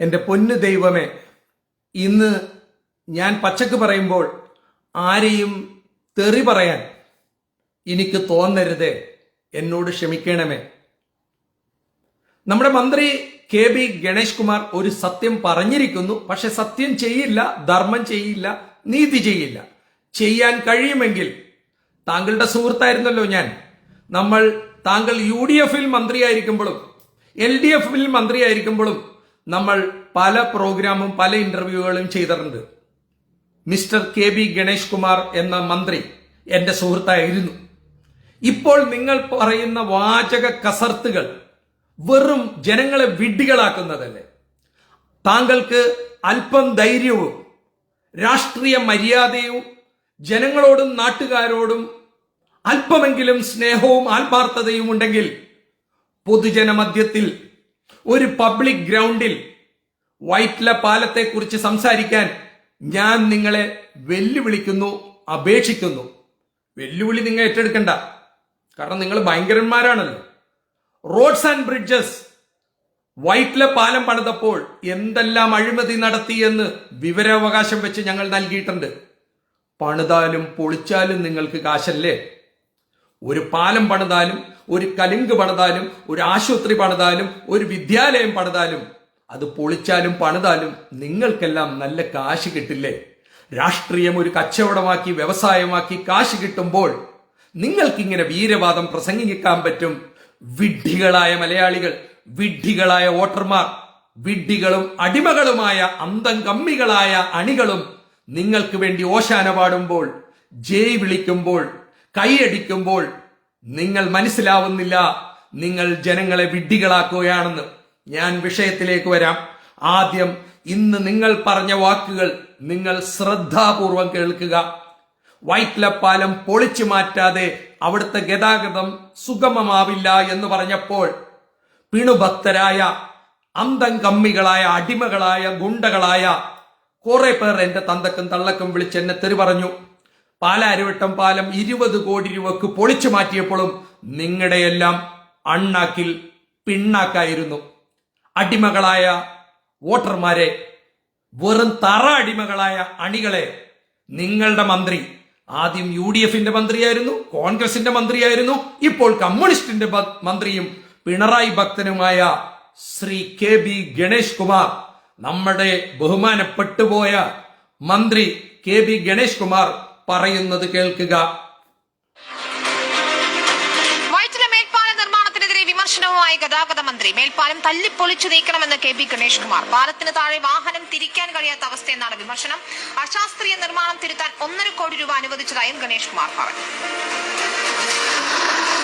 എന്റെ പൊന്നു ദൈവമേ ഇന്ന് ഞാൻ പച്ചക്ക് പറയുമ്പോൾ ആരെയും തെറി പറയാൻ എനിക്ക് തോന്നരുതേ. എന്നോട് ക്ഷമിക്കണമേ. നമ്മുടെ മന്ത്രി കെ ബി ഗണേഷ് കുമാർ ഒരു സത്യം പറഞ്ഞിരിക്കുന്നു. പക്ഷെ സത്യം ചെയ്യില്ല ധർമ്മം ചെയ്യില്ല നീതി ചെയ്യില്ല. ചെയ്യാൻ കഴിയുമെങ്കിൽ താങ്കളുടെ സുഹൃത്തായിരുന്നല്ലോ ഞാൻ. നമ്മൾ താങ്കൾ യു ഡി എഫിൽ മന്ത്രിയായിരിക്കുമ്പോഴും എൽ ഡി എഫിൽ മന്ത്രിയായിരിക്കുമ്പോഴും നമ്മൾ പല പ്രോഗ്രാമും പല ഇന്റർവ്യൂകളും ചെയ്തിട്ടുണ്ട്. Mister K B Ganesh Kumar എന്ന മന്ത്രി എന്റെ സുഹൃത്തായിരുന്നു. ഇപ്പോൾ നിങ്ങൾ പറയുന്ന വാചക കസർത്തുകൾ വെറും ജനങ്ങളെ വിഡ്ഢികളാക്കുന്നതല്ലേ? താങ്കൾക്ക് അല്പം ധൈര്യവും രാഷ്ട്രീയ മര്യാദയും ജനങ്ങളോടും നാട്ടുകാരോടും അല്പമെങ്കിലും സ്നേഹവും ആത്മാർത്ഥതയും ഉണ്ടെങ്കിൽ പൊതുജന മധ്യത്തിൽ ഒരു പബ്ലിക് ഗ്രൗണ്ടിൽ വൈറ്റ്ല പാലത്തെക്കുറിച്ച് സംസാരിക്കാൻ ഞാൻ നിങ്ങളെ വെല്ലുവിളിക്കുന്നു അപേക്ഷിക്കുന്നു. വെല്ലുവിളി നിങ്ങൾ ഏറ്റെടുക്കണ്ട. കാരണം നിങ്ങൾ ഭയങ്കരന്മാരാണല്ലോ. റോഡ്സ് ആൻഡ് ബ്രിഡ്ജസ് വൈറ്റ്ല പാലം പണിതപ്പോൾ എന്തെല്ലാം അഴിമതി നടത്തി എന്ന് വിവരാവകാശം വെച്ച് ഞങ്ങൾ നൽകിയിട്ടുണ്ട്. പണിതാലും പൊളിച്ചാലും നിങ്ങൾക്ക് കാശല്ലേ? ഒരു പാലം പണിതാലും ഒരു കലിങ്ക് പണിതാലും ഒരു ആശുപത്രി പണിതാലും ഒരു വിദ്യാലയം പണിതാലും അത് പൊളിച്ചാലും പണിതാലും നിങ്ങൾക്കെല്ലാം നല്ല കാശ് കിട്ടില്ലേ? രാഷ്ട്രീയം ഒരു കച്ചവടമാക്കി വ്യവസായമാക്കി കാശ് കിട്ടുമ്പോൾ നിങ്ങൾക്കിങ്ങനെ വീരവാദം പ്രസംഗിക്കാൻ പറ്റും. വിഡ്ഢികളായ മലയാളികൾ വിഡ്ഢികളായ വോട്ടർമാർ വിഡ്ഢികളും അടിമകളുമായ അന്തം കമ്മികളായ അണികളും നിങ്ങൾക്ക് വേണ്ടി ഓശാന പാടുമ്പോൾ ജയ് വിളിക്കുമ്പോൾ കൈയടിക്കുമ്പോൾ നിങ്ങൾ മനസ്സിലാവുന്നില്ല. നിങ്ങൾ ജനങ്ങളെ വിഡ്ഢികളാക്കുകയാണെന്ന് ഞാൻ വിഷയത്തിലേക്ക് വരാം. ആദ്യം ഇന്ന് നിങ്ങൾ പറഞ്ഞ വാക്കുകൾ നിങ്ങൾ ശ്രദ്ധാപൂർവം കേൾക്കുക. വൈറ്റ്ല പൊളിച്ചു മാറ്റാതെ അവിടുത്തെ ഗതാഗതം സുഗമമാവില്ല എന്ന് പറഞ്ഞപ്പോൾ പിണുഭക്തരായ അന്തം കമ്മികളായ അടിമകളായ ഗുണ്ടകളായ കുറെ പേർ എന്റെ തന്തക്കും തള്ളക്കും വിളിച്ച് എന്നെ തെറി പറഞ്ഞു പാലാരിവട്ടം പാലം ഇരുപത് കോടി രൂപക്ക് പൊളിച്ചു മാറ്റിയപ്പോഴും നിങ്ങളുടെയെല്ലാം അണ്ണാക്കിൽ പിണ്ണാക്കായിരുന്നു. അടിമകളായ വോട്ടർമാരെ വെറും തറ അടിമകളായ അണികളെ നിങ്ങളുടെ മന്ത്രി ആദ്യം യു ഡി എഫിന്റെ മന്ത്രിയായിരുന്നു കോൺഗ്രസിന്റെ മന്ത്രിയായിരുന്നു ഇപ്പോൾ കമ്മ്യൂണിസ്റ്റിന്റെ മന്ത്രിയും പിണറായി ഭക്തനുമായ ശ്രീ കെ ബി ഗണേഷ് കുമാർ നമ്മുടെ ബഹുമാനപ്പെട്ടുപോയ മന്ത്രി കെ ബി ഗണേഷ് കുമാർ പറയുന്നത് കേൾക്കുക. വിമർശനവുമായി ഗതാഗത മന്ത്രി. മേൽപ്പാലം തല്ലിപ്പൊളിച്ചു നീക്കണമെന്ന് കെ പി ഗണേഷ് കുമാർ. പാലത്തിന് താഴെ വാഹനം തിരിക്കാൻ കഴിയാത്ത അവസ്ഥയെന്നാണ് വിമർശനം. അശാസ്ത്രീയ നിർമ്മാണം തിരുത്താൻ ഒന്നര കോടി രൂപ അനുവദിച്ചതായും ഗണേഷ് കുമാർ പറഞ്ഞു.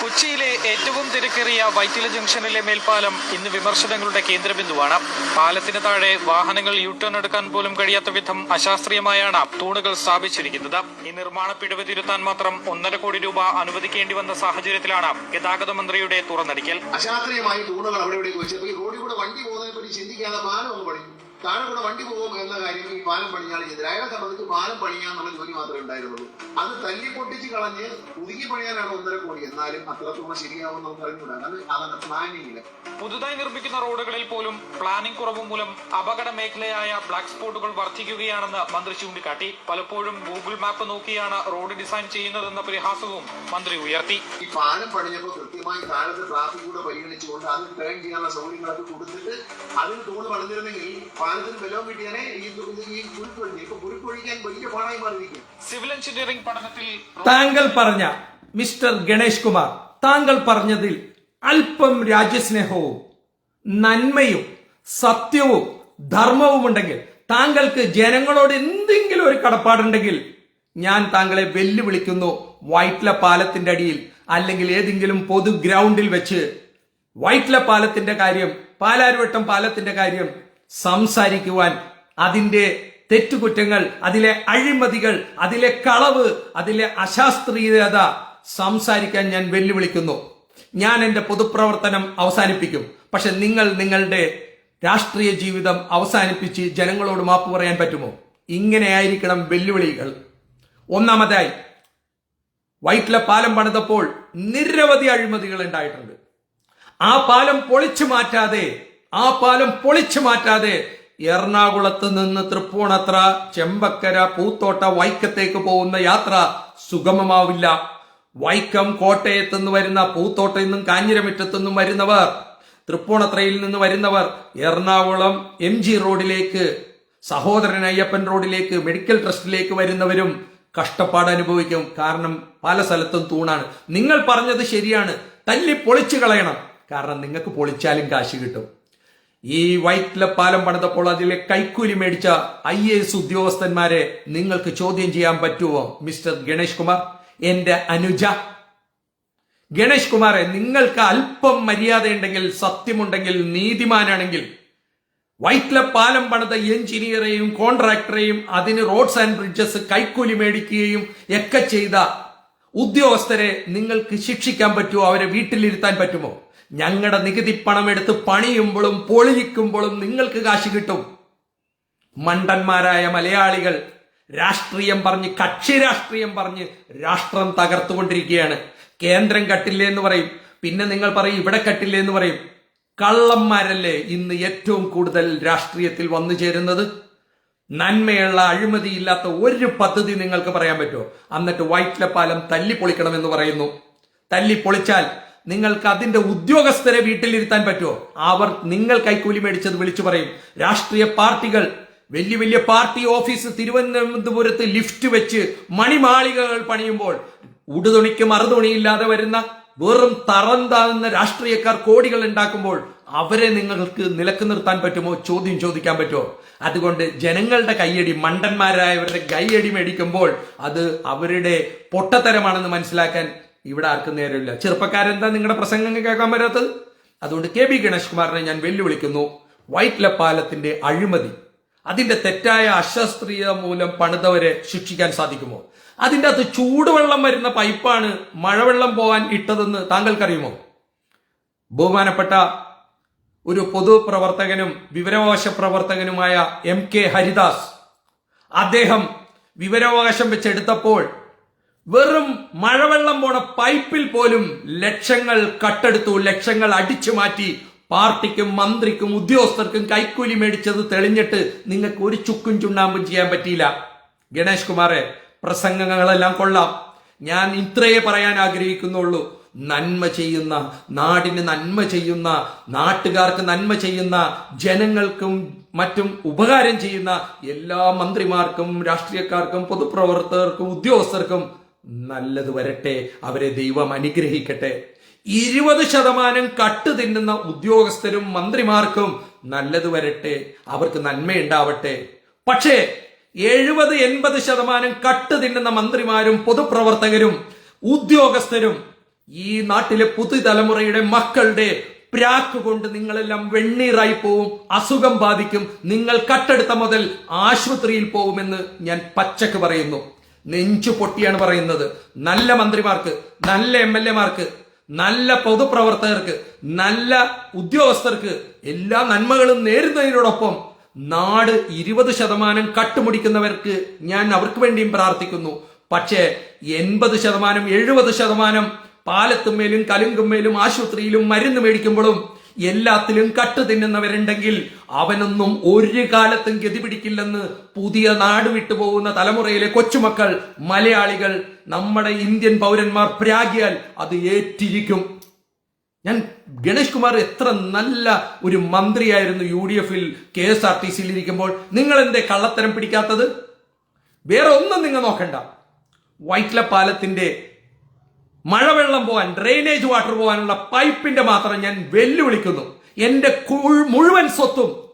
കൊച്ചിയിലെ ഏറ്റവും തിരക്കേറിയ വൈറ്റില ജംഗ്ഷനിലെ മേൽപ്പാലം ഇന്ന് വിമർശനങ്ങളുടെ കേന്ദ്രബിന്ദുവാണ്. പാലത്തിന് താഴെ വാഹനങ്ങൾ യു ടേൺ എടുക്കാൻ പോലും കഴിയാത്ത വിധം അശാസ്ത്രീയമായാണ് തൂണുകൾ സ്ഥാപിച്ചിരിക്കുന്നത്. ഈ നിർമ്മാണ പിഴവ് തിരുത്താൻ മാത്രം ഒന്നര കോടി രൂപ അനുവദിക്കേണ്ടി വന്ന സാഹചര്യത്തിലാണ് ഗതാഗത മന്ത്രിയുടെ തുറന്നടിക്കൽ. അശാസ്ത്രീയമായി തൂണുകൾ അവിടെ വെച്ചപ്പോൾ ഈ റോഡിൽ കൂടെ വണ്ടി പോകുന്നതിനെ ചിന്തിക്കാതെ പാലം ഒന്ന് പണിയും. താഴെ കൂടെ വണ്ടി പോകും എന്ന കാര്യം ഈ പാലം പണിയാണ് എതിരെ അയാളെ സംബന്ധിച്ച് പാലം പണിയാന്നുള്ള ജോലി മാത്രമേ ഉണ്ടായിരുന്നുള്ളൂ. അത് തല്ലി പൊട്ടിച്ച് കളഞ്ഞ് പുതുക്കി പണിയാനാണ് ഒന്നര കോടി. എന്നാലും അത്രത്തോളം ശരിയാവും നമുക്ക് അറിഞ്ഞൂടാ അത് അതാണ് പ്ലാനിങ്ങിൽ പുതുതായി നിർമ്മിക്കുന്ന റോഡുകളിൽ പോലും പ്ലാനിംഗ് കുറവ് മൂലം അപകട മേഖലയായ ബ്ലാക്ക് സ്പോട്ടുകൾ വർദ്ധിക്കുകയാണെന്ന് മന്ത്രി ചൂണ്ടിക്കാട്ടി. പലപ്പോഴും ഗൂഗിൾ മാപ്പ് നോക്കിയാണ് റോഡ് ഡിസൈൻ ചെയ്യുന്നതെന്ന പരിഹാസവും മന്ത്രി ഉയർത്തി. ഈ പാലം പണിഞ്ഞപ്പോൾ കൃത്യമായി താഴത്തെ ട്രാഫിക് കൂടെ പരിഗണിച്ചുകൊണ്ട് അത് ടേൺ ചെയ്യാനുള്ള സൗകര്യങ്ങളൊക്കെ കൊടുത്തിട്ട് അതിന് തോട് പണിതിരുന്നെങ്കിൽ ബലവും ഈ ഇത് ഈ കുരുക്കൊഴിഞ്ഞ് ഇപ്പൊ കുരുക്കൊഴിക്കാൻ വലിയ പാടായി മാറിയിരിക്കും സിവിൽ എഞ്ചിനീയറിംഗ് പഠനത്തിൽ താങ്കൾ പറഞ്ഞ മിസ്റ്റർ ഗണേഷ് കുമാർ താങ്കൾ പറഞ്ഞതിൽ അല്പം രാജ്യസ്നേഹവും നന്മയും സത്യവും ധർമ്മവും ഉണ്ടെങ്കിൽ താങ്കൾക്ക് ജനങ്ങളോട് എന്തെങ്കിലും ഒരു കടപ്പാടുണ്ടെങ്കിൽ ഞാൻ താങ്കളെ വെല്ലുവിളിക്കുന്നു. വൈറ്റ്ല പാലത്തിന്റെ അടിയിൽ അല്ലെങ്കിൽ ഏതെങ്കിലും പൊതു ഗ്രൗണ്ടിൽ വെച്ച് വൈറ്റ്ല പാലത്തിന്റെ കാര്യം പാലാരുവട്ടം പാലത്തിന്റെ കാര്യം സംസാരിക്കുവാൻ അതിന്റെ തെറ്റുകുറ്റങ്ങൾ അതിലെ അഴിമതികൾ അതിലെ കളവ് അതിലെ അശാസ്ത്രീയത സംസാരിക്കാൻ ഞാൻ വെല്ലുവിളിക്കുന്നു. ഞാൻ എന്റെ പൊതുപ്രവർത്തനം അവസാനിപ്പിക്കും. പക്ഷെ നിങ്ങൾ നിങ്ങളുടെ രാഷ്ട്രീയ ജീവിതം അവസാനിപ്പിച്ച് ജനങ്ങളോട് മാപ്പ് പറയാൻ പറ്റുമോ? ഇങ്ങനെയായിരിക്കണം വെല്ലുവിളികൾ. ഒന്നാമതായി വൈറ്റിലെ പാലം പണിതപ്പോൾ നിരവധി അഴിമതികൾ ഉണ്ടായിട്ടുണ്ട്. ആ പാലം പൊളിച്ചു മാറ്റാതെ ആ പാലം പൊളിച്ചു മാറ്റാതെ എറണാകുളത്ത് നിന്ന് തൃപ്പൂണത്ര ചെമ്പക്കര പൂത്തോട്ട വൈക്കത്തേക്ക് പോകുന്ന യാത്ര സുഗമമാവില്ല. വൈക്കം കോട്ടയത്ത് നിന്ന് വരുന്ന പൂത്തോട്ടയിൽ നിന്നും കാഞ്ഞിരമിറ്റത്തു നിന്നും വരുന്നവർ തൃപ്പൂണത്രയിൽ നിന്ന് വരുന്നവർ എറണാകുളം എം ജി റോഡിലേക്ക് സഹോദരൻ അയ്യപ്പൻ റോഡിലേക്ക് മെഡിക്കൽ ട്രസ്റ്റിലേക്ക് വരുന്നവരും കഷ്ടപ്പാട് അനുഭവിക്കും. കാരണം പല സ്ഥലത്തും തൂണാണ്. നിങ്ങൾ പറഞ്ഞത് ശരിയാണ്. തല്ലി പൊളിച്ചു കളയണം. കാരണം നിങ്ങൾക്ക് പൊളിച്ചാലും കാശ് കിട്ടും. ഈ വൈറ്റില പാലം പണിതപ്പോൾ അതിലെ കൈക്കൂലി മേടിച്ച ഐ എ എസ് ഉദ്യോഗസ്ഥന്മാരെ നിങ്ങൾക്ക് ചോദ്യം ചെയ്യാൻ പറ്റുമോ മിസ്റ്റർ ഗണേഷ് കുമാർ? എന്റെ അനുജ. ഗണേഷ് കുമാറെ നിങ്ങൾക്ക് അല്പം മര്യാദയുണ്ടെങ്കിൽ സത്യമുണ്ടെങ്കിൽ നീതിമാനാണെങ്കിൽ വൈറ്റില പാലം പണിത എഞ്ചിനീയറെയും കോൺട്രാക്ടറെയും അതിന് റോഡ്സ് ആൻഡ് ബ്രിഡ്ജസ് കൈക്കൂലി മേടിക്കുകയും ഒക്കെ ചെയ്ത ഉദ്യോഗസ്ഥരെ നിങ്ങൾക്ക് ശിക്ഷിക്കാൻ പറ്റുമോ അവരെ വീട്ടിലിരുത്താൻ പറ്റുമോ? ഞങ്ങളുടെ നികുതി പണം എടുത്ത് പണിയുമ്പോഴും പൊളിയിക്കുമ്പോഴും നിങ്ങൾക്ക് കാശ് കിട്ടും. മണ്ടന്മാരായ മലയാളികൾ രാഷ്ട്രീയം പറഞ്ഞ് കക്ഷി രാഷ്ട്രീയം പറഞ്ഞ് രാഷ്ട്രം തകർത്തുകൊണ്ടിരിക്കുകയാണ്. കേന്ദ്രം കട്ടില്ലേ എന്ന് പറയും. പിന്നെ നിങ്ങൾ പറയും ഇവിടെ കട്ടില്ലേ എന്ന് പറയും. കള്ളന്മാരല്ലേ ഇന്ന് ഏറ്റവും കൂടുതൽ രാഷ്ട്രീയത്തിൽ വന്നു ചേരുന്നത്? നന്മയുള്ള അഴിമതിയില്ലാത്ത ഒരു പദ്ധതി നിങ്ങൾക്ക് പറയാൻ പറ്റുമോ? എന്നിട്ട് വൈറ്റിലപ്പാലം പാലം തല്ലിപ്പൊളിക്കണമെന്ന് പറയുന്നു. തല്ലിപ്പൊളിച്ചാൽ നിങ്ങൾക്ക് അതിന്റെ ഉദ്യോഗസ്ഥരെ വീട്ടിലിരുത്താൻ പറ്റുമോ? അവർ നിങ്ങൾ കൈക്കൂലി മേടിച്ചത് വിളിച്ചു പറയും. രാഷ്ട്രീയ പാർട്ടികൾ വലിയ വലിയ പാർട്ടി ഓഫീസ് തിരുവനന്തപുരത്ത് ലിഫ്റ്റ് വെച്ച് മണിമാളികകൾ പണിയുമ്പോൾ ഉടുതുണിക്ക് മറുതുണിയില്ലാതെ വരുന്ന വെറും തറന്താകുന്ന രാഷ്ട്രീയക്കാർ കോടികൾ ഉണ്ടാക്കുമ്പോൾ അവരെ നിങ്ങൾക്ക് നിലയ്ക്ക് നിർത്താൻ പറ്റുമോ? ചോദ്യം ചോദിക്കാൻ പറ്റുമോ? അതുകൊണ്ട് ജനങ്ങളുടെ കയ്യടി മണ്ടന്മാരായവരുടെ കൈയടി മേടിക്കുമ്പോൾ അത് അവരുടെ പൊട്ടത്തരമാണെന്ന് മനസ്സിലാക്കാൻ ഇവിടെ ആർക്കും നേരമില്ല. ചെറുപ്പക്കാരെന്താ നിങ്ങളുടെ പ്രസംഗം കേൾക്കാൻ വരാത്തത്? അതുകൊണ്ട് കെ ബി ഗണേഷ് കുമാറിനെ ഞാൻ വെല്ലുവിളിക്കുന്നു. വൈറ്റ്ല പാലത്തിന്റെ അഴിമതി അതിന്റെ തെറ്റായ അശാസ്ത്രീയ മൂലം പണിതവരെ ശിക്ഷിക്കാൻ സാധിക്കുമോ? അതിന്റെ അകത്ത് ചൂടുവെള്ളം വരുന്ന പൈപ്പാണ് മഴവെള്ളം പോകാൻ ഇട്ടതെന്ന് താങ്കൾക്കറിയുമോ? ബഹുമാനപ്പെട്ട ഒരു പൊതുപ്രവർത്തകനും വിവരാവകാശ പ്രവർത്തകനുമായ എം കെ ഹരിദാസ് അദ്ദേഹം വിവരാവകാശം വെച്ചെടുത്തപ്പോൾ വെറും മഴവെള്ളം പോണ പൈപ്പിൽ പോലും ലക്ഷങ്ങൾ കട്ടെടുത്തു ലക്ഷങ്ങൾ അടിച്ചു മാറ്റി പാർട്ടിക്കും മന്ത്രിക്കും ഉദ്യോഗസ്ഥർക്കും കൈക്കൂലി മേടിച്ചത് തെളിഞ്ഞിട്ട് നിങ്ങൾക്ക് ഒരു ചുക്കും ചുണ്ണാമ്പും ചെയ്യാൻ പറ്റിയില്ല. ഗണേഷ് കുമാറെ പ്രസംഗങ്ങളെല്ലാം കൊള്ളാം. ഞാൻ ഇത്രയേ പറയാൻ ആഗ്രഹിക്കുന്നുള്ളൂ. നന്മ ചെയ്യുന്ന നാടിന് നന്മ ചെയ്യുന്ന നാട്ടുകാർക്ക് നന്മ ചെയ്യുന്ന ജനങ്ങൾക്കും മറ്റും ഉപകാരം ചെയ്യുന്ന എല്ലാ മന്ത്രിമാർക്കും രാഷ്ട്രീയക്കാർക്കും പൊതുപ്രവർത്തകർക്കും ഉദ്യോഗസ്ഥർക്കും നല്ലത് വരട്ടെ അവരെ ദൈവം അനുഗ്രഹിക്കട്ടെ. ഇരുപത് ശതമാനം കട്ട് തിന്നുന്ന ഉദ്യോഗസ്ഥരും മന്ത്രിമാർക്കും നല്ലത് വരട്ടെ അവർക്ക് നന്മയുണ്ടാവട്ടെ. പക്ഷേ എഴുപത് എൺപത് ശതമാനം കട്ട് തിന്നുന്ന മന്ത്രിമാരും പൊതുപ്രവർത്തകരും ഉദ്യോഗസ്ഥരും ഈ നാട്ടിലെ പുതുതലമുറയുടെ മക്കളുടെ പ്രാക്ക് കൊണ്ട് നിങ്ങളെല്ലാം വെണ്ണീറായി പോവും അസുഖം ബാധിക്കും. നിങ്ങൾ കട്ടെടുത്ത മുതൽ ആശുപത്രിയിൽ പോകുമെന്ന് ഞാൻ പച്ചക്ക് പറയുന്നു. നെഞ്ചു പൊട്ടിയാണ് പറയുന്നത്. നല്ല മന്ത്രിമാർക്ക് നല്ല എം എൽ എമാർക്ക് നല്ല പൊതുപ്രവർത്തകർക്ക് നല്ല ഉദ്യോഗസ്ഥർക്ക് എല്ലാ നന്മകളും നേരുന്നതിനോടൊപ്പം നാട് ഇരുപത് ശതമാനം കട്ടുമുടിക്കുന്നവർക്ക് ഞാൻ അവർക്ക് വേണ്ടിയും പ്രാർത്ഥിക്കുന്നു. പക്ഷേ എൺപത് ശതമാനം എഴുപത് ശതമാനം പാലത്തുമേലും കലുങ്കുമേലും ആശുപത്രിയിലും മരുന്ന് മേടിക്കുമ്പോഴും എല്ലാത്തിലും കട്ട് തിന്നുന്നവരുണ്ടെങ്കിൽ അവനൊന്നും ഒരു കാലത്തും ഗതി പിടിക്കില്ലെന്ന് പുതിയ നാട് വിട്ടുപോകുന്ന തലമുറയിലെ കൊച്ചുമക്കൾ മലയാളികൾ നമ്മുടെ ഇന്ത്യൻ പൗരന്മാർ പ്രാഗിയാൽ അത് ഏറ്റിരിക്കും. ഞാൻ ഗണേഷ് കുമാർ എത്ര നല്ല ഒരു മന്ത്രിയായിരുന്നു യു ഡി എഫിൽ കെ എസ് ആർ ടി സിയിൽ ഇരിക്കുമ്പോൾ. നിങ്ങൾ എന്തേ കള്ളത്തരം പിടിക്കാത്തത്? വേറെ ഒന്നും നിങ്ങൾ നോക്കണ്ട. വൈറ്റ്ല പാലത്തിന്റെ മഴവെള്ളം പോകാൻ ഡ്രെയിനേജ് വാട്ടർ പോകാനുള്ള പൈപ്പിന്റെ മാത്രം ഞാൻ വെല്ലുവിളിക്കുന്നു. എന്റെ മുഴുവൻ സ്വത്തും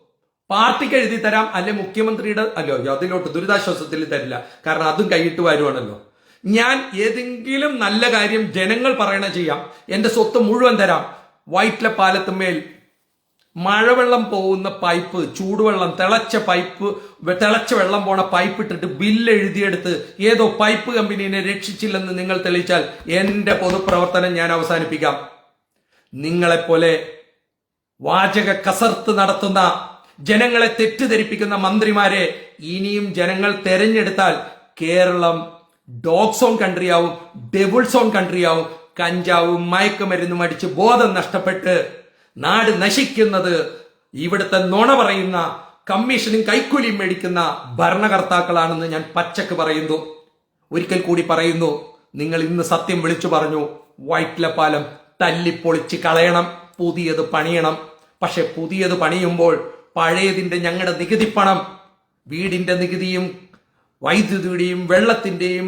പാർട്ടിക്ക് എഴുതി തരാം അല്ലെ മുഖ്യമന്ത്രിയുടെ അല്ലോ അതിലോട്ട് ദുരിതാശ്വാസത്തിൽ തരില്ല. കാരണം അതും കൈയിട്ട് വരുവാണല്ലോ. ഞാൻ ഏതെങ്കിലും നല്ല കാര്യം ജനങ്ങൾ പറയണ ചെയ്യാം എന്റെ സ്വത്ത് മുഴുവൻ തരാം. വൈറ്റിലെ പാലത്തുമേൽ മഴവെള്ളം പോകുന്ന പൈപ്പ് ചൂടുവെള്ളം തിളച്ച പൈപ്പ് തിളച്ച വെള്ളം പോണ പൈപ്പ് ഇട്ടിട്ട് ബില്ല് എഴുതിയെടുത്ത് ഏതോ പൈപ്പ് കമ്പനീനെ രക്ഷിച്ചില്ലെന്ന് നിങ്ങൾ തെളിയിച്ചാൽ എന്റെ പൊതുപ്രവർത്തനം ഞാൻ അവസാനിപ്പിക്കാം. നിങ്ങളെപ്പോലെ വാചക കസർത്ത് നടത്തുന്ന ജനങ്ങളെ തെറ്റിദ്ധരിപ്പിക്കുന്ന മന്ത്രിമാരെ ഇനിയും ജനങ്ങൾ തെരഞ്ഞെടുത്താൽ കേരളം ഡോഗ് സോൺ കൺട്രിയാവും ഡെബിൾ സോൺ കൺട്രിയാവും കഞ്ചാവും മയക്കുമരുന്നും അടിച്ച് ബോധം നഷ്ടപ്പെട്ട് നാട് നശിക്കുന്നത് ഇവിടുത്തെ നുണ പറയുന്ന കമ്മീഷനും കൈക്കൂലിയും മേടിക്കുന്ന ഭരണകർത്താക്കളാണെന്ന് ഞാൻ പച്ചക്ക് പറയുന്നു. ഒരിക്കൽ കൂടി പറയുന്നു നിങ്ങൾ ഇന്ന് സത്യം വിളിച്ചു പറഞ്ഞു വൈറ്റ്ല പാലം തല്ലിപ്പൊളിച്ച് കളയണം പുതിയത് പണിയണം. പക്ഷെ പുതിയത് പണിയുമ്പോൾ പഴയതിന്റെ ഞങ്ങളുടെ നികുതി പണം വീടിന്റെ നികുതിയും വൈദ്യുതിയുടെയും വെള്ളത്തിന്റെയും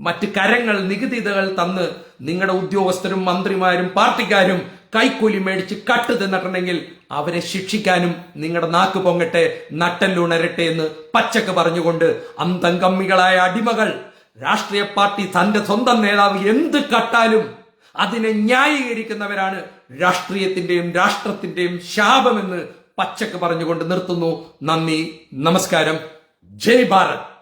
മറ്റ് കരങ്ങൾ നികുതികൾ തന്ന് നിങ്ങളുടെ ഉദ്യോഗസ്ഥരും മന്ത്രിമാരും പാർട്ടിക്കാരും കൈക്കൂലി മേടിച്ച് കട്ട് തിന്നിട്ടുണ്ടെങ്കിൽ അവരെ ശിക്ഷിക്കാനും നിങ്ങളുടെ നാക്ക് പൊങ്ങട്ടെ നട്ടല്ലുണരട്ടെ എന്ന് പച്ചക്ക് പറഞ്ഞുകൊണ്ട് അന്തംകമ്മികളായ അടിമകൾ രാഷ്ട്രീയ പാർട്ടി തന്റെ സ്വന്തം നേതാവ് എന്ത് കട്ടാലും അതിനെ ന്യായീകരിക്കുന്നവരാണ് രാഷ്ട്രീയത്തിന്റെയും രാഷ്ട്രത്തിന്റെയും ശാപമെന്ന് പച്ചക്ക് പറഞ്ഞുകൊണ്ട് നിർത്തുന്നു. നന്ദി നമസ്കാരം. ജയ് ഭാരത്.